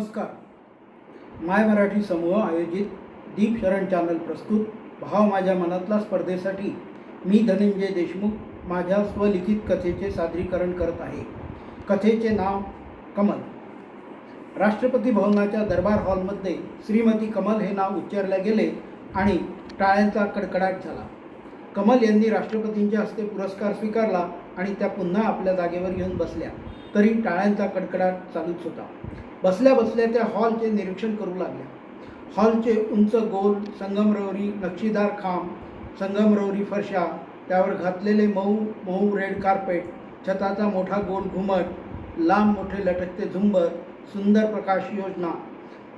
नमस्कार. माय मराठी समूह आयोजित दीप शरण चॅनल प्रस्तुत भाव माझ्या मनातला स्पर्धेसाठी मी धनंजय देशमुख माझ्या स्वलिखित कथेचे सादरीकरण करत आहे. कथेचे नाव कमल. राष्ट्रपती भवनाच्या दरबार हॉलमध्ये श्रीमती कमल हे नाव उच्चारले गेले आणि टाळ्यांचा कडकडाट झाला. कमल यांनी राष्ट्रपतींच्या हस्ते पुरस्कार स्वीकारला आणि त्या पुन्हा आपल्या जागेवर येऊन बसल्या. तरी टाळ्यांचा कडकडाट चालूच होता. बसल्या बसल्या त्या हॉलचे निरीक्षण करू लागल्या. हॉलचे उंच गोल संगमरवरी नक्षीदार खांब संगमरवरी फरशा त्यावर घातलेले मऊ मऊ रेड कार्पेट छताचा मोठा गोल घुमट लांब मोठे लटकते झुंबर सुंदर प्रकाश योजना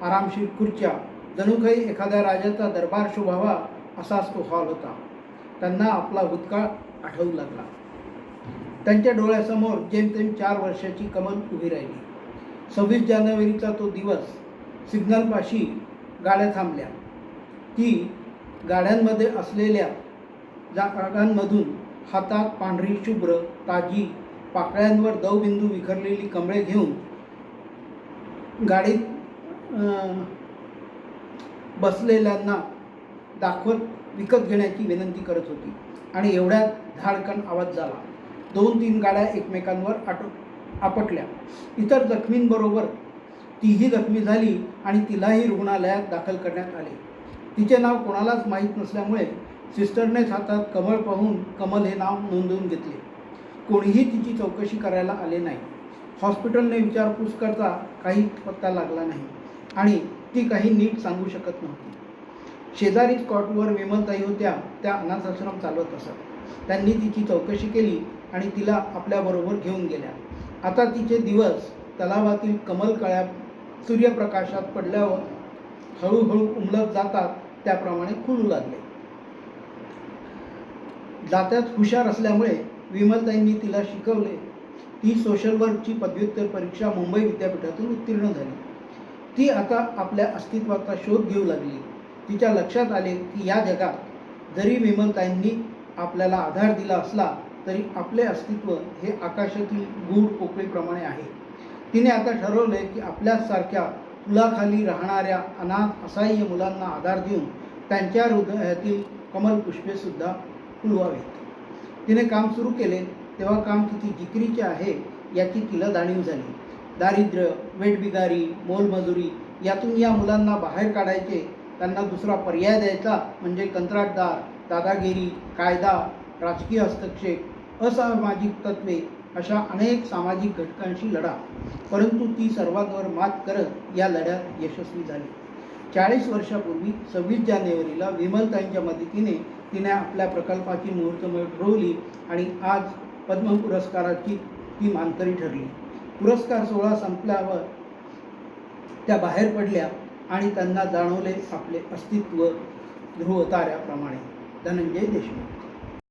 आरामशीर खुर्च्या जणू काही एखाद्या राजाचा दरबार शोभावा असाच तो हॉल होता. त्यांना आपला भूतकाळ आठवू लागला. त्यांच्या डोळ्यासमोर जेमतेम चार वर्षाची कमल उभी राहिली. सव्वीस जानेवारीचा तो दिवस सिग्नलपाशी गाड्या थांबल्या. ती गाड्यांमध्ये असलेल्या जागांमधून हातात पांढरी शुभ्र ताजी पाकळ्यांवर दवबिंदू विखरलेली कमळे घेऊन गाडीत बसलेल्यांना दाखवत विकत घेण्याची विनंती करत होती. आणि एवढ्यात धाडकन आवाज झाला. दोन तीन गाड्या एकमेकांवर आटो आपटल्या. इतर जखमींबरोबर तीही जखमी झाली आणि तिलाही रुग्णालयात दाखल करण्यात आले. तिचे नाव कोणालाच माहीत नसल्यामुळे सिस्टरनेच हातात कमळ पाहून कमल हे नाव नोंदवून घेतले. कोणीही तिची चौकशी करायला आले नाही. हॉस्पिटलने विचारपूस करता काही पत्ता लागला नाही आणि ती काही नीट सांगू शकत नव्हती. शेजारीच कॉटवर विमलताई होत्या त्या अनाथाश्रम चालवत असत. त्यांनी तिची चौकशी केली आणि तिला आपल्याबरोबर घेऊन गेल्या. आता तिचे दिवस तलावातील कमलकळ्या सूर्यप्रकाशात पडल्यावर हळूहळू उमलत जातात त्याप्रमाणे खुलू लागले. जात्यात हुशार असल्यामुळे विमलताईंनी तिला शिकवले. ती सोशल वर्कची पदव्युत्तर परीक्षा मुंबई विद्यापीठातून उत्तीर्ण झाली. ती आता आपल्या अस्तित्वाचा शोध घेऊ लागली. तिच्या लक्षात आले की या जगात जरी विमलताईंनी आपल्याला आधार दिला असला तरी आपले अस्तित्व हे आकाशातील गूढ पोकळीप्रमाणे आहे. तिने आता ठरवले की आपल्यासारख्या पुलाखाली राहणाऱ्या अनाथ असहाय्य मुलांना आधार देऊन त्यांच्या हृदयातील कमलपुष्पेसुद्धा फुलवावीत. तिने काम सुरू केले तेव्हा काम किती जिकरीचे आहे याची तिला जाणीव झाली. दारिद्र्य वेटबिगारी मोलमजुरी यातून या मुलांना बाहेर काढायचे त्यांना दुसरा पर्याय द्यायचा म्हणजे कंत्राटदार दादागिरी कायदा राजकीय हस्तक्षेप असामाजिक तत्वे अशा अनेक सामाजिक घटकांशी लढा. परंतु ती सर्वांवर मात करत या लढ्यात यशस्वी झाली. चाळीस वर्षापूर्वी सव्वीस जानेवारीला विमलताईंच्या मदतीने तिने आपल्या प्रकल्पाची मुहूर्तमेळ ठरवली आणि आज पद्म पुरस्काराची ती मानकरी ठरली. पुरस्कार सोहळा संपल्यावर त्या बाहेर पडल्या आणि त्यांना जाणवले आपले अस्तित्व ध्रुवताऱ्याप्रमाणे धनंजय देशमुख.